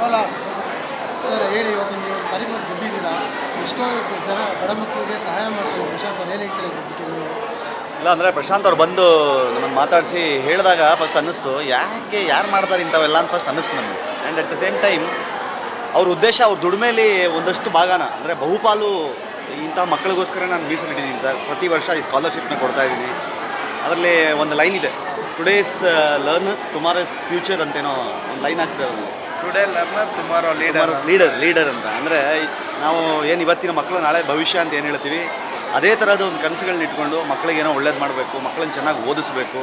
ಇವಾಗ ಸರ್, ಹೇಳಿ, ಇವತ್ತು ನೀವು ಕಾರ್ಯಕ್ರಮ ಬಂದಿದ್ದೀರಾ ಎಷ್ಟೋ ಜನ ಬಡ ಮಕ್ಕಳಿಗೆ ಸಹಾಯ ಮಾಡ್ತಾರೆ. ಪ್ರಶಾಂತ್ ಅವ್ರು ಏನು ಹೇಳ್ತಾರೆ ನೀವು? ಇಲ್ಲ, ಅಂದರೆ ಪ್ರಶಾಂತ್ ಅವ್ರು ಬಂದು ನಮ್ಮನ್ನು ಮಾತಾಡಿಸಿ ಹೇಳಿದಾಗ ಫಸ್ಟ್ ಅನ್ನಿಸ್ತು. ಯಾಕೆ, ಯಾರು ಮಾಡ್ತಾರೆ ಇಂಥವೆಲ್ಲ ಅಂತ ಫಸ್ಟ್ ಅನ್ನಿಸ್ತು ನಮಗೆ. And at the same time ಅವ್ರ ಉದ್ದೇಶ, ಅವ್ರ ದುಡಿಮೆಯಲ್ಲಿ ಒಂದಷ್ಟು ಭಾಗನ, ಅಂದರೆ ಬಹುಪಾಲು ಇಂಥ ಮಕ್ಕಳಿಗೋಸ್ಕರ ನಾನು ಮೀಸಲಿಟ್ಟಿದ್ದೀನಿ ಸರ್. ಪ್ರತಿ ವರ್ಷ ಈ ಸ್ಕಾಲರ್ಶಿಪ್ನ ಕೊಡ್ತಾ ಇದ್ದೀನಿ. ಅದರಲ್ಲಿ ಒಂದು ಲೈನ್ ಇದೆ. ಟುಡೇಸ್ ಲರ್ನರ್ಸ್ ಟುಮಾರೋಸ್ ಫ್ಯೂಚರ್ ಅಂತೇನೋ ಒಂದು line ಹಾಕ್ಸಿದ್ದಾರೆ. Today learner tomorrow leader leader leader ಅಂತ. ಅಂದರೆ ನಾವು ಏನು ಇವತ್ತಿನ ಮಕ್ಕಳು, ನಾಳೆ ಭವಿಷ್ಯ ಅಂತ ಏನು ಹೇಳ್ತೀವಿ? ಅದೇ ಥರದ ಒಂದು ಕನಸುಗಳನ್ನ ಇಟ್ಕೊಂಡು ಮಕ್ಕಳಿಗೆ ಏನೋ ಒಳ್ಳೇದು ಮಾಡಬೇಕು, ಮಕ್ಕಳನ್ನ ಚೆನ್ನಾಗಿ ಓದಿಸ್ಬೇಕು.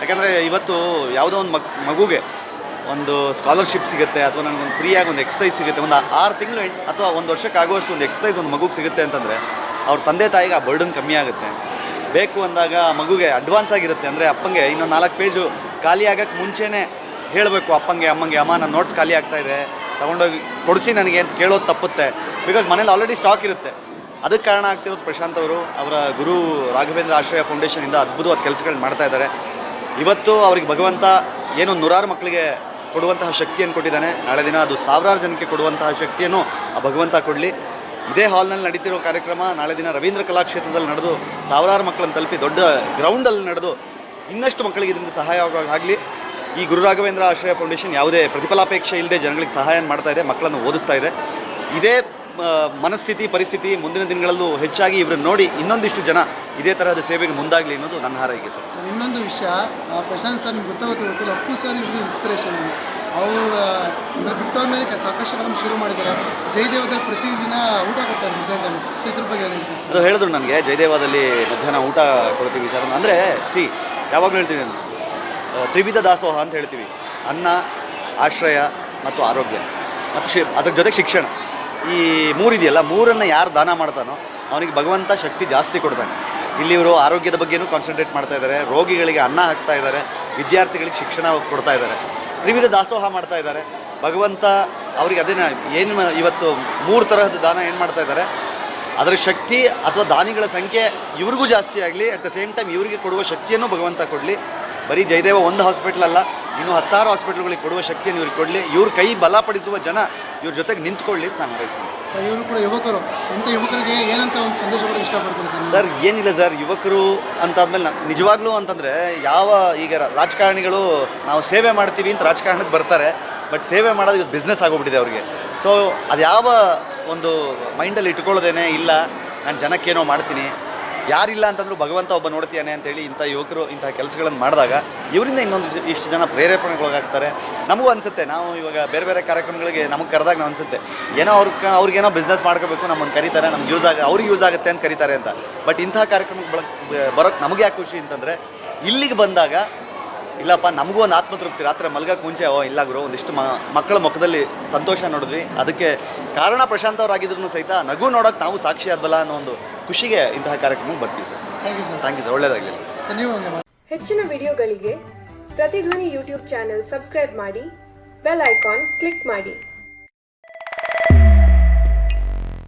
ಯಾಕಂದರೆ ಇವತ್ತು ಯಾವುದೋ ಒಂದು ಮಕ್, ಮಗುಗೆ ಒಂದು ಸ್ಕಾಲರ್ಶಿಪ್ ಸಿಗುತ್ತೆ, ಅಥವಾ ನನಗೊಂದು ಫ್ರೀಯಾಗಿ ಒಂದು ಎಕ್ಸಸೈಸ್ ಸಿಗುತ್ತೆ. ಒಂದು ಆರು ತಿಂಗಳು ಅಥವಾ ಒಂದು ವರ್ಷಕ್ಕೆ ಆಗುವಷ್ಟು ಒಂದು ಎಕ್ಸಸೈಸ್ ಒಂದು ಮಗುಗೆ ಸಿಗುತ್ತೆ ಅಂತಂದರೆ, ಅವ್ರ ತಂದೆ ತಾಯಿಗೆ ಆ ಬರ್ಡನ್ ಕಮ್ಮಿ ಆಗುತ್ತೆ. ಬೇಕು ಅಂದಾಗ ಮಗುಗೆ ಅಡ್ವಾನ್ಸ್ ಆಗಿರುತ್ತೆ. ಅಂದರೆ ಅಪ್ಪಂಗೆ ಇನ್ನೊಂದು ನಾಲ್ಕು ಪೇಜು ಖಾಲಿ ಆಗೋಕ್ಕೆ ಮುಂಚೆನೇ ಹೇಳಬೇಕು, ಅಪ್ಪಂಗೆ, ಅಮ್ಮಂಗೆ, ಅಮ್ಮ ನನ್ನ ನೋಟ್ಸ್ ಖಾಲಿ ಆಗ್ತಾ ಇದೆ, ತೊಗೊಂಡೋಗಿ ಕೊಡಿಸಿ ನನಗೆ ಅಂತ ಕೇಳೋದು ತಪ್ಪುತ್ತೆ. ಬಿಕಾಸ್ ಮನೇಲಿ ಆಲ್ರೆಡಿ ಸ್ಟಾಕ್ ಇರುತ್ತೆ. ಅದಕ್ಕೆ ಕಾರಣ ಆಗ್ತಿರೋದು ಪ್ರಶಾಂತ್ ಅವರು, ಅವರ ಗುರು ರಾಘವೇಂದ್ರ ಆಶ್ರಯ ಫೌಂಡೇಶನಿಂದ ಅದ್ಭುತವಾದ ಕೆಲಸಗಳನ್ನ ಮಾಡ್ತಾ ಇದ್ದಾರೆ. ಇವತ್ತು ಅವ್ರಿಗೆ ಭಗವಂತ ಏನೋ ನೂರಾರು ಮಕ್ಕಳಿಗೆ ಕೊಡುವಂತಹ ಶಕ್ತಿಯನ್ನು ಕೊಟ್ಟಿದ್ದಾನೆ. ನಾಳೆ ದಿನ ಅದು ಸಾವಿರಾರು ಜನಕ್ಕೆ ಕೊಡುವಂತಹ ಶಕ್ತಿಯನ್ನು ಆ ಭಗವಂತ ಕೊಡಲಿ. ಇದೇ ಹಾಲ್ನಲ್ಲಿ ನಡೀತಿರೋ ಕಾರ್ಯಕ್ರಮ ನಾಳೆ ದಿನ ರವೀಂದ್ರ ಕಲಾಕ್ಷೇತ್ರದಲ್ಲಿ ನಡೆದು ಸಾವಿರಾರು ಮಕ್ಕಳನ್ನು ತಲುಪಿ ದೊಡ್ಡ ಗ್ರೌಂಡಲ್ಲಿ ನಡೆದು ಇನ್ನಷ್ಟು ಮಕ್ಕಳಿಗೆ ಇದರಿಂದ ಸಹಾಯ ಆಗಲಿ. ಈ ಗುರು ರಾಘವೇಂದ್ರ ಆಶ್ರಯ ಫೌಂಡೇಶನ್ ಯಾವುದೇ ಪ್ರತಿಫಲಾಪೇಕ್ಷೆ ಇಲ್ಲದೆ ಜನಗಳಿಗೆ ಸಹಾಯ ಮಾಡ್ತಾ ಇದೆ ಮಕ್ಕಳನ್ನು ಓದಿಸ್ತಾ ಇದೆ. ಇದೇ ಮನಸ್ಥಿತಿ ಪರಿಸ್ಥಿತಿ ಮುಂದಿನ ದಿನಗಳಲ್ಲೂ ಹೆಚ್ಚಾಗಿ ಇವ್ರನ್ನ ನೋಡಿ ಇನ್ನೊಂದಿಷ್ಟು ಜನ ಇದೇ ತರಹದ ಸೇವೆಗೆ ಮುಂದಾಗಲಿ ಅನ್ನೋದು ನನ್ನ ಹಾರೈಕೆ ಸರ್. ಸರ್ ಇನ್ನೊಂದು ವಿಷಯ ಪ್ರಶಾಂತ್ ಸರ್ ನಿಮ್ಗೆ ಗೊತ್ತಾಗುತ್ತೆ ಗೊತ್ತಿಲ್ಲ ಅಪ್ಪು ಸರ್ ಇವ್ರಿಗೆ ಇನ್ಸ್ಪಿರೇಷನ್ ಇದೆ ಅವರ ಬಿಟ್ಟೋದ ಮೇಲೆ ಸಾಕಷ್ಟು ಶುರು ಮಾಡಿದ್ದಾರೆ. ಜಯದೇವದಲ್ಲಿ ಪ್ರತಿದಿನ ಊಟ ಕೊಡ್ತಾರೆ ಮಧ್ಯಾಹ್ನ ಟೈಮ್ ಸೊ ಇದ್ರ ಬಗ್ಗೆ ಅದು ಹೇಳಿದ್ರು ನನಗೆ ಜಯದೇವದಲ್ಲಿ ಮಧ್ಯಾಹ್ನ ಊಟ ಕೊಡ್ತೀವಿ ಸರ್ ಅಂದರೆ ಸಿ ಯಾವಾಗಲೂ ಹೇಳ್ತೀನಿ ನಾನು ತ್ರಿವಿಧ ದಾಸೋಹ ಅಂತ ಹೇಳ್ತೀವಿ. ಅನ್ನ, ಆಶ್ರಯ ಮತ್ತು ಆರೋಗ್ಯ. ಮತ್ತು ಶಿ, ಅದ್ರ ಜೊತೆಗೆ ಶಿಕ್ಷಣ. ಈ ಮೂರಿದೆಯಲ್ಲ, ಮೂರನ್ನು ಯಾರು ದಾನ ಮಾಡ್ತಾನೋ ಅವನಿಗೆ ಭಗವಂತ ಶಕ್ತಿ ಜಾಸ್ತಿ ಕೊಡ್ತಾನೆ. ಇಲ್ಲಿ ಇವರು ಆರೋಗ್ಯದ ಬಗ್ಗೆನೂ ಕಾನ್ಸಂಟ್ರೇಟ್ ಮಾಡ್ತಾ ಇದ್ದಾರೆ ರೋಗಿಗಳಿಗೆ ಅನ್ನ ಹಾಕ್ತಾ ಇದ್ದಾರೆ ವಿದ್ಯಾರ್ಥಿಗಳಿಗೆ ಶಿಕ್ಷಣ ಕೊಡ್ತಾ ಇದ್ದಾರೆ ತ್ರಿವಿಧ ದಾಸೋಹ ಮಾಡ್ತಾ ಇದ್ದಾರೆ ಭಗವಂತ ಅವರಿಗೆ ಅದೇನ ಏನು ಇವತ್ತು ಮೂರು ತರಹದ ದಾನ ಏನು ಮಾಡ್ತಾ ಇದ್ದಾರೆ ಅದರ ಶಕ್ತಿ ಅಥವಾ ದಾನಿಗಳ ಸಂಖ್ಯೆ ಇವ್ರಿಗೂ ಜಾಸ್ತಿ ಆಗಲಿ ಅಟ್ ದ ಸೇಮ್ ಟೈಮ್ ಇವರಿಗೆ ಕೊಡುವ ಶಕ್ತಿಯನ್ನು ಭಗವಂತ ಕೊಡಲಿ. ಬರೀ ಜಯದೇವ ಒಂದು ಹಾಸ್ಪಿಟ್ಲ್ ಅಲ್ಲ ಇನ್ನು ಹತ್ತಾರು ಹಾಸ್ಪಿಟ್ಲ್ಗಳಿಗೆ ಕೊಡುವ ಶಕ್ತಿಯನ್ನು ಇವ್ರಿಗೆ ಕೊಡಲಿ. ಇವ್ರ ಕೈ ಬಲಪಡಿಸುವ ಜನ ಇವ್ರ ಜೊತೆಗೆ ನಿಂತ್ಕೊಳ್ಳಿ ಅಂತ ನಾನು ಹಾರೈಸ್ತೀನಿ. ಸರ್ ಇವರು ಕೂಡ ಯುವಕರು. ಇಂಥ ಯುವಕರಿಗೆ ಏನಂತ ಒಂದು ಸಂದೇಶ ಕೊಡೋಕೆ ಇಷ್ಟಪಡ್ತೀನಿ ಸರ್ ಸರ್ ಏನಿಲ್ಲ ಸರ್. ಯುವಕರು ಅಂತಾದ್ಮೇಲೆ ನಾನು ನಿಜವಾಗ್ಲೂ ಅಂತಂದರೆ ಯಾವ ಈಗ ರಾಜಕಾರಣಿಗಳು ನಾವು ಸೇವೆ ಮಾಡ್ತೀವಿ ಅಂತ ರಾಜಕಾರಣಕ್ಕೆ ಬರ್ತಾರೆ ಬಟ್ ಸೇವೆ ಮಾಡೋದು ಇವತ್ತು ಬಿಸ್ನೆಸ್ ಆಗೋಗ್ಬಿಟ್ಟಿದೆ ಅವ್ರಿಗೆ. ಸೊ ಅದು ಯಾವ ಒಂದು ಮೈಂಡಲ್ಲಿ ಇಟ್ಕೊಳ್ಳೋದೇನೆ ಇಲ್ಲ ನಾನು ಜನಕ್ಕೇನೋ ಮಾಡ್ತೀನಿ. ಯಾರಿಲ್ಲ ಅಂತಂದ್ರೂ ಭಗವಂತ ಒಬ್ಬ ನೋಡ್ತೀಯಾನೆ ಅಂತೇಳಿ ಇಂಥ ಯುವಕರು ಇಂಥ ಕೆಲಸಗಳನ್ನು ಮಾಡಿದಾಗ ಇವರಿಂದ ಇನ್ನೊಂದು ಇಷ್ಟು- ಜನ ಪ್ರೇರೇಪಣೆಗೊಳಗಾಗ್ತಾರೆ. ನಮಗೂ ಅನಿಸುತ್ತೆ. ನಾವು ಇವಾಗ ಬೇರೆ ಬೇರೆ ಕಾರ್ಯಕ್ರಮಗಳಿಗೆ ನಮಗೆ ಕರೆದಾಗ ನಾವು ಅನಿಸುತ್ತೆ. ಏನೋ ಅವ್ರಿಗೆ ಅವ್ರಿಗೇನೋ ಬಿಸ್ನೆಸ್ ಮಾಡ್ಕೋಬೇಕು, ನಮ್ಮನ್ನು ಕರೀತಾರೆ, ನಮ್ಗೆ ಯೂಸ್ ಆಗ ಅವ್ರಿಗೆ ಯೂಸ್ ಆಗುತ್ತೆ ಅಂತ ಕರೀತಾರೆ ಅಂತ. ಬಟ್ ಇಂಥ ಕಾರ್ಯಕ್ರಮಕ್ಕೆ ಬರೋಕ್ಕೆ ನಮಗೆ ಯಾಕೆ ಖುಷಿ ಅಂತಂದರೆ, ಇಲ್ಲಿಗೆ ಬಂದಾಗ ಇಲ್ಲಪ್ಪ ನಮಗೂ ಒಂದು ಆತ್ಮತೃಪ್ತಿ. ರಾತ್ರಿ ಮಲ್ಗಕ್ಕೆ ಮುಂಚೆ ಓ ಇಲ್ಲ ಗುರು ಒಂದಿಷ್ಟು ಮ ಮಕ್ಕಳ ಮುಖದಲ್ಲಿ ಸಂತೋಷ ನೋಡಿದ್ವಿ. ಅದಕ್ಕೆ ಕಾರಣ ಪ್ರಶಾಂತ್ ಅವರಾಗಿದ್ರು ಸಹಿತ ನಗು ನೋಡೋಕೆ ನಾವು ಸಾಕ್ಷಿ ಆದ್ವಲ್ಲ ಅನ್ನೋ ಒಂದು ಖುಷಿಗೆ ಇಂತಹ ಕಾರ್ಯಕ್ರಮಕ್ಕೆ ಬರ್ತೀವಿ sir. Thank you sir thank you sir ಒಳ್ಳೇದಾಗಲಿ. ಸರ್ ನೀವು ಹೆಚ್ಚಿನ ವಿಡಿಯೋಗಳಿಗೆ ಪ್ರತಿಧ್ವನಿ ಯೂಟ್ಯೂಬ್ ಚಾನೆಲ್ ಸಬ್ಸ್ಕ್ರೈಬ್ ಮಾಡಿ ಬೆಲ್ ಐಕಾನ್ ಕ್ಲಿಕ್ ಮಾಡಿ.